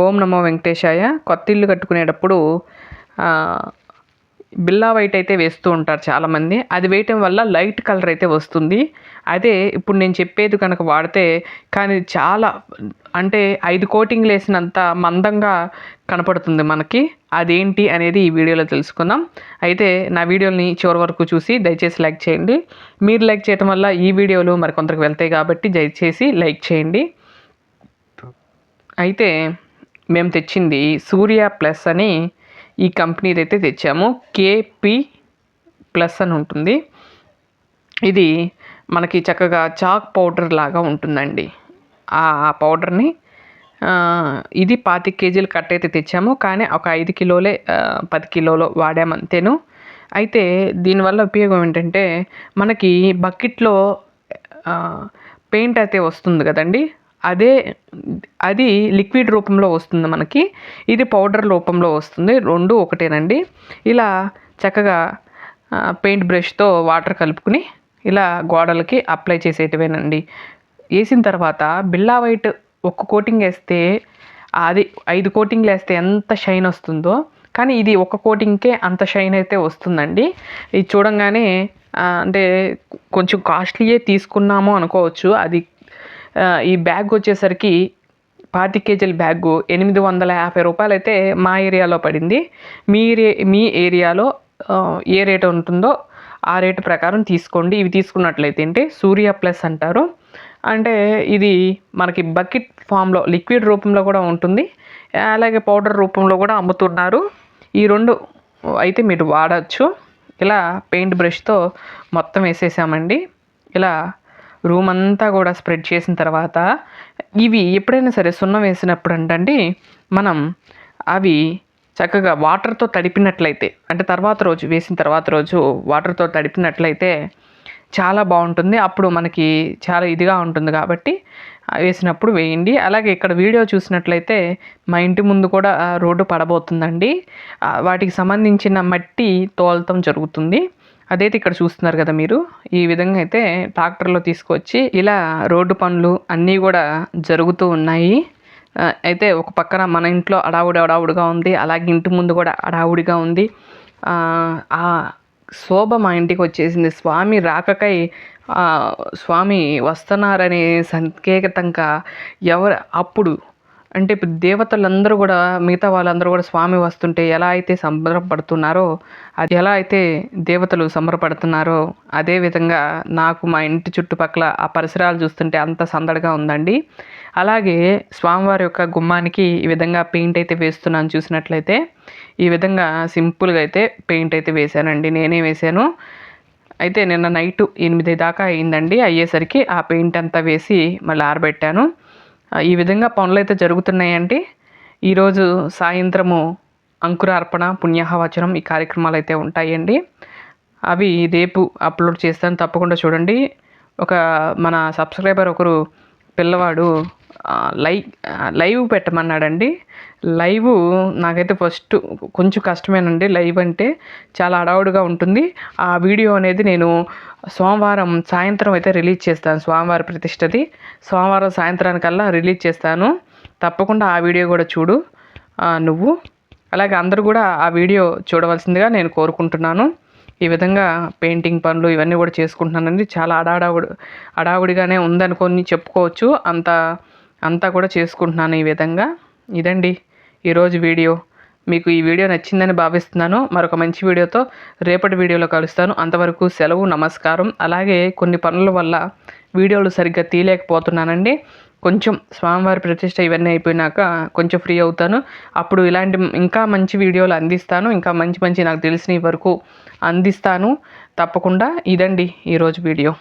ఓం నమో వెంకటేశాయ. కొత్త ఇల్లు కట్టుకునేటప్పుడు బిల్లా వైట్ అయితే వేస్తూ ఉంటారు చాలామంది. అది వేయటం వల్ల లైట్ కలర్ అయితే వస్తుంది. అదే ఇప్పుడు నేను చెప్పేది కనుక వాడితే కానీ చాలా అంటే ఐదు కోటింగ్లు వేసినంత మందంగా కనపడుతుంది మనకి. అదేంటి అనేది ఈ వీడియోలో తెలుసుకుందాం. అయితే నా వీడియోని చివరి వరకు చూసి దయచేసి లైక్ చేయండి. మీరు లైక్ చేయటం వల్ల ఈ వీడియోలు మరికొంతకు వెళ్తాయి కాబట్టి దయచేసి లైక్ చేయండి. అయితే మేము తెచ్చింది సూర్య ప్లస్ అని ఈ కంపెనీది అయితే తెచ్చాము. కేపీ ప్లస్ అని ఉంటుంది. ఇది మనకి చక్కగా చాక్ పౌడర్ లాగా ఉంటుందండి. ఆ పౌడర్ని ఇది పాతి కేజీలు కట్ అయితే తెచ్చాము. కానీ ఒక ఐదు కిలోలే పది కిలోలు వాడామంతేను అయితే దీనివల్ల ఉపయోగం ఏంటంటే మనకి బకెట్లో పెయింట్ అయితే వస్తుంది కదండి. అదే అది లిక్విడ్ రూపంలో వస్తుంది మనకి. ఇది పౌడర్ రూపంలో వస్తుంది. రెండు ఒకటేనండి. ఇలా చక్కగా పెయింట్ బ్రష్తో వాటర్ కలుపుకుని ఇలా గోడలకి అప్లై చేసేటివేనండి. వేసిన తర్వాత బిల్లా వైట్ ఒక్క కోటింగ్ వేస్తే అది ఐదు కోటింగ్లు వేస్తే ఎంత షైన్ వస్తుందో. కానీ ఇది ఒక కోటింగ్కే అంత షైన్ అయితే వస్తుందండి. ఇది చూడంగానే అంటే కొంచెం కాస్ట్లీయే తీసుకున్నాము అనుకోవచ్చు. అది ఈ బ్యాగ్ వచ్చేసరికి పాతి కేజీల బ్యాగు ఎనిమిది వందల యాభై రూపాయలు అయితే మా ఏరియాలో పడింది. మీ మీ ఏరియాలో ఏ రేట్ ఉంటుందో ఆ రేటు ప్రకారం తీసుకోండి. ఇవి తీసుకున్నట్లయితే అంటే సూర్య ప్లస్ అంటారు. అంటే ఇది మనకి బకెట్ ఫామ్లో లిక్విడ్ రూపంలో కూడా ఉంటుంది. అలాగే పౌడర్ రూపంలో కూడా అమ్ముతున్నారు. ఈ రెండు అయితే మీరు వాడచ్చు. ఇలా పెయింట్ బ్రష్తో మొత్తం వేసేసామండి. ఇలా రూమ్ అంతా కూడా స్ప్రెడ్ చేసిన తర్వాత ఇవి ఎప్పుడైనా సరే సున్నం వేసినప్పుడు అంటండి మనం అవి చక్కగా వాటర్తో తడిపినట్లయితే అంటే తర్వాత రోజు వేసిన తర్వాత రోజు వాటర్తో తడిపినట్లయితే చాలా బాగుంటుంది. అప్పుడు మనకి చాలా ఇదిగా ఉంటుంది కాబట్టి వేసినప్పుడు వేయండి. అలాగే ఇక్కడ వీడియో చూసినట్లయితే మా ఇంటి ముందు కూడా రోడ్డు పడబోతుందండి. వాటికి సంబంధించిన మట్టి తోలతం జరుగుతుంది. అదైతే ఇక్కడ చూస్తున్నారు కదా మీరు. ఈ విధంగా అయితే ట్రాక్టర్లో తీసుకొచ్చి ఇలా రోడ్డు పనులు అన్నీ కూడా జరుగుతూ ఉన్నాయి. అయితే ఒక పక్కన మన ఇంట్లో అడావుడి అడావుడిగా ఉంది. అలాగే ఇంటి ముందు కూడా అడావుడిగా ఉంది. ఆ శోభ మా ఇంటికి వచ్చేసింది. స్వామి రాకకై స్వామి వస్తున్నారనే సంకేతంగా ఎవరు అప్పుడు అంటే ఇప్పుడు దేవతలందరూ కూడా మిగతా వాళ్ళందరూ కూడా స్వామి వస్తుంటే ఎలా అయితే సంబరపడుతున్నారో అది ఎలా అయితే దేవతలు సంబరపడుతున్నారో అదే విధంగా నాకు మా ఇంటి చుట్టుపక్కల ఆ పరిసరాలు చూస్తుంటే అంత సందడిగా ఉందండి. అలాగే స్వామివారి యొక్క గుమ్మానికి ఈ విధంగా పెయింట్ అయితే వేస్తున్నాను చూసినట్లయితే. ఈ విధంగా సింపుల్గా అయితే పెయింట్ అయితే వేశానండి నేనే వేశాను. అయితే నిన్న నైట్ ఎనిమిది దాకా అయిందండి అయ్యేసరికి ఆ పెయింట్ అంతా వేసి మళ్ళీ ఆరబెట్టాను. ఈ విధంగా పనులు అయితే జరుగుతున్నాయండి. ఈరోజు సాయంత్రము అంకురార్పణ పుణ్యాహవచనం ఈ కార్యక్రమాలు అయితే ఉంటాయండి. అవి రేపు అప్లోడ్ చేస్తాను తప్పకుండా చూడండి. ఒక మన సబ్స్క్రైబర్ ఒకరు పిల్లవాడు లైవ్ లైవ్ పెట్టమన్నాడండి. లైవ్ నాకైతే ఫస్ట్ కొంచెం కష్టమేనండి. లైవ్ అంటే చాలా అడవుడుగా ఉంటుంది. ఆ వీడియో అనేది నేను సోమవారం సాయంత్రం అయితే రిలీజ్ చేస్తాను. స్వామివారి ప్రతిష్టది. సోమవారం సాయంత్రానికల్లా రిలీజ్ చేస్తాను. తప్పకుండా ఆ వీడియో కూడా చూడు నువ్వు. అలాగే అందరూ కూడా ఆ వీడియో చూడవలసిందిగా నేను కోరుకుంటున్నాను. ఈ విధంగా పెయింటింగ్ పనులు ఇవన్నీ కూడా చేసుకుంటున్నానండి. చాలా అడావుడు అడావుడిగానే ఉందనుకొని చెప్పుకోవచ్చు. అంత అంతా కూడా చేసుకుంటున్నాను ఈ విధంగా. ఇదండి ఈరోజు వీడియో. మీకు ఈ వీడియో నచ్చిందని భావిస్తున్నాను. మరొక మంచి వీడియోతో రేపటి వీడియోలో కలుస్తాను. అంతవరకు సెలవు నమస్కారం. అలాగే కొన్ని పనుల వల్ల వీడియోలు సరిగ్గా తీయలేకపోతున్నానండి. కొంచెం స్వామివారి ప్రతిష్ట ఇవన్నీ అయిపోయినాక కొంచెం ఫ్రీ అవుతాను. అప్పుడు ఇలాంటి ఇంకా మంచి వీడియోలు అందిస్తాను. ఇంకా మంచి మంచి నాకు తెలిసిన వరకు అందిస్తాను. తప్పకుండా ఇదండి ఈరోజు వీడియో.